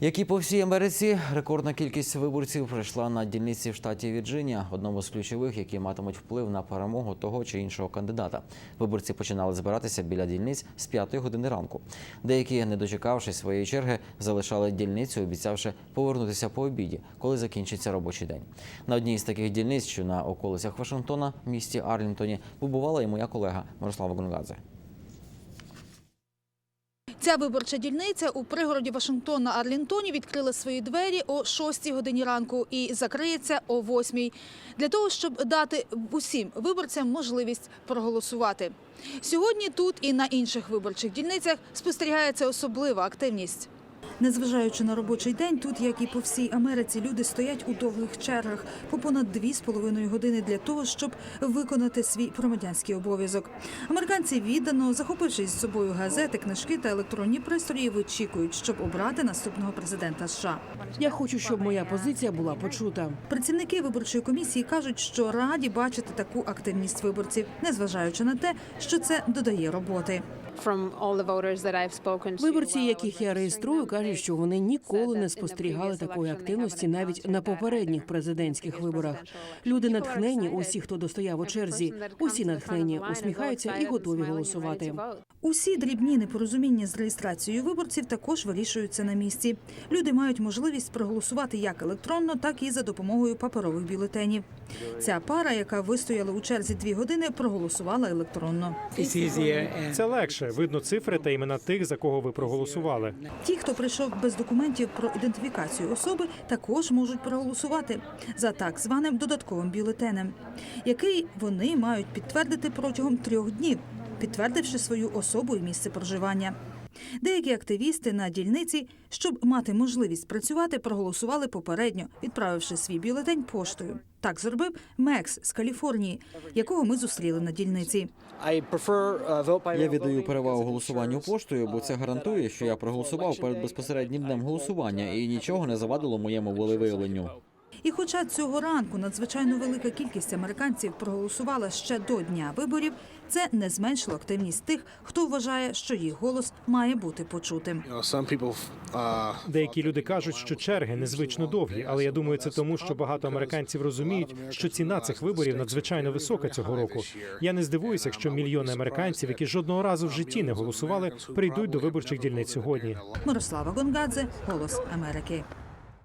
Як і по всій Америці, рекордна кількість виборців прийшла на дільниці в штаті Вірджинія, одному з ключових, які матимуть вплив на перемогу того чи іншого кандидата. Виборці починали збиратися біля дільниць з 5 години ранку. Деякі, не дочекавшись своєї черги, залишали дільницю, обіцявши повернутися по обіді, коли закінчиться робочий день. На одній з таких дільниць, що на околицях Вашингтона, місті Арлінтоні, побувала і моя колега Мирослава Гонгадзе. Ця виборча дільниця у пригороді Вашингтона Арлінтоні відкрила свої двері о 6 годині ранку і закриється о 8 для того, щоб дати усім виборцям можливість проголосувати. Сьогодні тут і на інших виборчих дільницях спостерігається особлива активність. Незважаючи на робочий день, тут, як і по всій Америці, люди стоять у довгих чергах по понад дві з половиною години для того, щоб виконати свій громадянський обов'язок. Американці віддано, захопившись з собою газети, книжки та електронні пристрої, вичікують, щоб обрати наступного президента США. Я хочу, щоб моя позиція була почута. Працівники виборчої комісії кажуть, що раді бачити таку активність виборців, незважаючи на те, що це додає роботи. Виборці, яких я реєструю, кажуть, що вони ніколи не спостерігали такої активності навіть на попередніх президентських виборах. Люди натхнені, усі, хто достояв у черзі, усі натхнені, усміхаються і готові голосувати. Усі дрібні непорозуміння з реєстрацією виборців також вирішуються на місці. Люди мають можливість проголосувати як електронно, так і за допомогою паперових бюлетенів. Ця пара, яка вистояла у черзі дві години, проголосувала електронно. Це легше. Видно цифри та імена тих, за кого ви проголосували. Ті, хто прийшов без документів про ідентифікацію особи, також можуть проголосувати за так званим додатковим бюлетенем, який вони мають підтвердити протягом трьох днів, підтвердивши свою особу і місце проживання. Деякі активісти на дільниці, щоб мати можливість працювати, проголосували попередньо, відправивши свій бюлетень поштою. Так зробив Мекс з Каліфорнії, якого ми зустріли на дільниці. Я віддаю перевагу голосуванню поштою, бо це гарантує, що я проголосував перед безпосереднім днем голосування і нічого не завадило моєму волевиявленню. І хоча цього ранку надзвичайно велика кількість американців проголосувала ще до дня виборів, це не зменшило активність тих, хто вважає, що їх голос має бути почутим. Uh, Деякі люди кажуть, що черги незвично довгі, але я думаю, це тому, що багато американців розуміють, що ціна цих виборів надзвичайно висока цього року. Я не здивуюся, якщо мільйони американців, які жодного разу в житті не голосували, прийдуть до виборчих дільниць сьогодні. Мирослава Гонгадзе, Голос Америки.